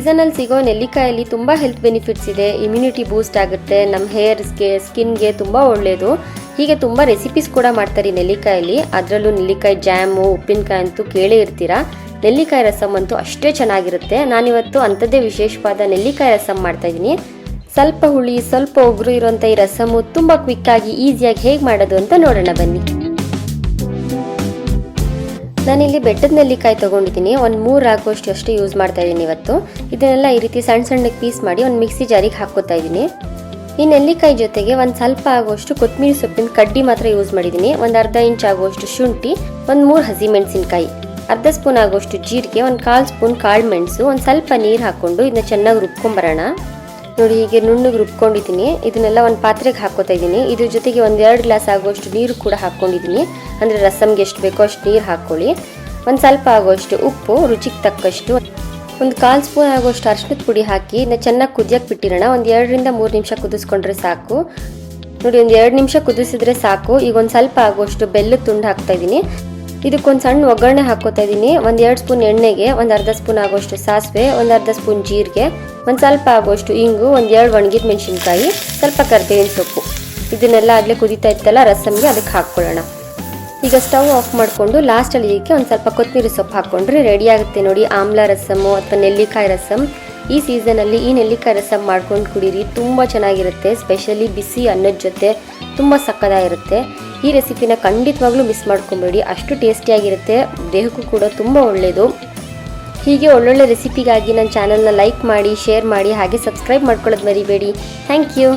ಸೀಸನಲ್ಲಿ ಸಿಗೋ ನೆಲ್ಲಿಕಾಯಲ್ಲಿ ತುಂಬ ಹೆಲ್ತ್ ಬೆನಿಫಿಟ್ಸ್ ಇದೆ. ಇಮ್ಯುನಿಟಿ ಬೂಸ್ಟ್ ಆಗುತ್ತೆ. ನಮ್ಮ ಹೇರ್ಸ್ಗೆ ಸ್ಕಿನ್ಗೆ ತುಂಬ ಒಳ್ಳೆಯದು ಹೀಗೆ ತುಂಬ ರೆಸಿಪೀಸ್ ಕೂಡ ಮಾಡ್ತಾರೆ ನೆಲ್ಲಿಕಾಯಲ್ಲಿ. ಅದರಲ್ಲೂ ನೆಲ್ಲಿಕಾಯಿ ಜಾಮು, ಉಪ್ಪಿನಕಾಯಿ ಅಂತೂ ಕೇಳೇ ಇರ್ತೀರಾ? ನೆಲ್ಲಿಕಾಯಿ ರಸಮ್ ಅಂತೂ ಅಷ್ಟೇ ಚೆನ್ನಾಗಿರುತ್ತೆ. ನಾನಿವತ್ತು ಅಂಥದ್ದೇ ವಿಶೇಷವಾದ ನೆಲ್ಲಿಕಾಯಿ ರಸಮ್ ಮಾಡ್ತಾ ಇದ್ದೀನಿ. ಸ್ವಲ್ಪ ಹುಳಿ, ಸ್ವಲ್ಪ ಉಗುರು ಇರುವಂಥ ಈ ರಸಮು ತುಂಬ ಕ್ವಿಕ್ಕಾಗಿ ಈಸಿಯಾಗಿ ಹೇಗೆ ಮಾಡೋದು ಅಂತ ನೋಡೋಣ ಬನ್ನಿ. ನಾನಿಲ್ಲಿ ಬೆಟ್ಟದ ನೆಲ್ಲಿಕಾಯಿ ತೊಗೊಂಡಿದ್ದೀನಿ. ಒಂದು ಮೂರು ಆಗುವಷ್ಟು ಅಷ್ಟೇ ಯೂಸ್ ಮಾಡ್ತಾ ಇದ್ದೀನಿ ಇವತ್ತು. ಇದನ್ನೆಲ್ಲ ಈ ರೀತಿ ಸಣ್ಣ ಸಣ್ಣಗೆ ಪೀಸ್ ಮಾಡಿ ಒಂದು ಮಿಕ್ಸಿ ಜಾರಿಗೆ ಹಾಕೋತಾ ಇದ್ದೀನಿ ಈ ನೆಲ್ಲಿಕಾಯಿ ಜೊತೆಗೆ ಒಂದು ಸ್ವಲ್ಪ ಆಗುವಷ್ಟು ಕೊತ್ತಂಬರಿ ಸೊಪ್ಪಿನ ಕಡ್ಡಿ ಮಾತ್ರ ಯೂಸ್ ಮಾಡಿದ್ದೀನಿ ಒಂದು ಅರ್ಧ ಇಂಚ್ ಆಗುವಷ್ಟು ಶುಂಠಿ, ಒಂದು ಮೂರು ಹಸಿಮೆಣಸಿನಕಾಯಿ ಅರ್ಧ ಸ್ಪೂನ್ ಆಗುವಷ್ಟು ಜೀರಿಗೆ, ಒಂದು ಕಾಲು ಸ್ಪೂನ್ ಕಾಳು ಮೆಣಸು, ಒಂದು ಸ್ವಲ್ಪ ನೀರು ಹಾಕ್ಕೊಂಡು ಇದನ್ನ ಚೆನ್ನಾಗಿ ರುಬ್ಕೊಂಬರೋಣ ನೋಡಿ ಹೀಗೆ ನುಣ್ಣಗೆ ರುಬ್ಕೊಂಡಿದ್ದೀನಿ. ಇದನ್ನೆಲ್ಲ ಒಂದು ಪಾತ್ರೆಗೆ ಹಾಕೋತಾ ಇದ್ದೀನಿ. ಇದ್ರ ಜೊತೆಗೆ ಒಂದು ಎರಡು ಗ್ಲಾಸ್ ಆಗುವಷ್ಟು ನೀರು ಕೂಡ ಹಾಕ್ಕೊಂಡಿದ್ದೀನಿ. ಅಂದರೆ ರಸಮ್ಗೆ ಎಷ್ಟು ಬೇಕೋ ಅಷ್ಟು ನೀರು ಹಾಕ್ಕೊಳ್ಳಿ. ಒಂದು ಸ್ವಲ್ಪ ಆಗುವಷ್ಟು ಉಪ್ಪು, ರುಚಿಗೆ ತಕ್ಕಷ್ಟು. ಒಂದು ಕಾಲು ಸ್ಪೂನ್ ಆಗುವಷ್ಟು ಅರ್ಶಿನದ ಪುಡಿ ಹಾಕಿ ಇದನ್ನ ಚೆನ್ನಾಗಿ ಕುದಿಯೋಕೆ ಬಿಟ್ಟಿರೋಣ. ಒಂದು ಎರಡರಿಂದ ಮೂರು ನಿಮಿಷ ಕುದಿಸ್ಕೊಂಡ್ರೆ ಸಾಕು. ನೋಡಿ, ಒಂದು ಎರಡು ನಿಮಿಷ ಕುದಿಸಿದ್ರೆ ಸಾಕು. ಈಗ ಒಂದು ಸ್ವಲ್ಪ ಆಗುವಷ್ಟು ಬೆಲ್ಲದ ತುಂಡು ಹಾಕ್ತಾ ಇದ್ದೀನಿ. ಇದಕ್ಕೊಂದು ಸಣ್ಣ ಒಗ್ಗರಣೆ ಹಾಕೋತಾ ಇದ್ದೀನಿ ಒಂದು ಎರಡು ಸ್ಪೂನ್ ಎಣ್ಣೆಗೆ, ಒಂದು ಅರ್ಧ ಸ್ಪೂನ್ ಆಗೋಷ್ಟು ಸಾಸಿವೆ, ಒಂದು ಅರ್ಧ ಸ್ಪೂನ್ ಜೀರಿಗೆ, ಒಂದು ಸ್ವಲ್ಪ ಆಗೋಷ್ಟು ಇಂಗು, ಒಂದು ಎರಡು ಒಣಗಿದ ಮೆಣಸಿನ್ಕಾಯಿ, ಸ್ವಲ್ಪ ಕರ್ಬೇವಿನ ಸೊಪ್ಪು. ಇದನ್ನೆಲ್ಲ ಆಗಲೇ ಕುದೀತಾ ಇತ್ತಲ್ಲ, ರಸಮ್ಗೆ ಅದಕ್ಕೆ ಹಾಕ್ಕೊಳ್ಳೋಣ. ಈಗ ಸ್ಟವ್ ಆಫ್ ಮಾಡಿಕೊಂಡು ಲಾಸ್ಟಲ್ಲಿ ಇದಕ್ಕೆ ಒಂದು ಸ್ವಲ್ಪ ಕೊತ್ತಂಬರಿ ಸೊಪ್ಪು ಹಾಕ್ಕೊಂಡ್ರೆ ರೆಡಿ ಆಗುತ್ತೆ ನೋಡಿ. ಆಮ್ಲ ರಸಮು ಅಥವಾ ನೆಲ್ಲಿಕಾಯಿ ರಸಮ್. ಈ ಸೀಸನಲ್ಲಿ ಈ ನೆಲ್ಲಿಕಾಯಿ ರಸಮ್ ಮಾಡ್ಕೊಂಡು ಕುಡೀರಿ. ತುಂಬ ಚೆನ್ನಾಗಿರುತ್ತೆ ಸ್ಪೆಷಲಿ ಬಿಸಿ ಅನ್ನದ ಜೊತೆ. ತುಂಬ ಸಕ್ಕದಾಗಿರುತ್ತೆ ಈ ರೆಸಿಪಿನ ಖಂಡಿತವಾಗ್ಲೂ ಮಿಸ್ ಮಾಡ್ಕೊಬೇಡಿ. ಅಷ್ಟು ಟೇಸ್ಟಿಯಾಗಿರುತ್ತೆ ದೇಹಕ್ಕೂ ಕೂಡ ತುಂಬ ಒಳ್ಳೆಯದು ಹೀಗೆ ಒಳ್ಳೊಳ್ಳೆ ರೆಸಿಪಿಗಾಗಿ ನನ್ನ ಚಾನಲ್ನ ಲೈಕ್ ಮಾಡಿ, ಶೇರ್ ಮಾಡಿ, ಹಾಗೆ ಸಬ್ಸ್ಕ್ರೈಬ್ ಮಾಡ್ಕೊಳ್ಳೋದು ಮರಿಬೇಡಿ. Thank you.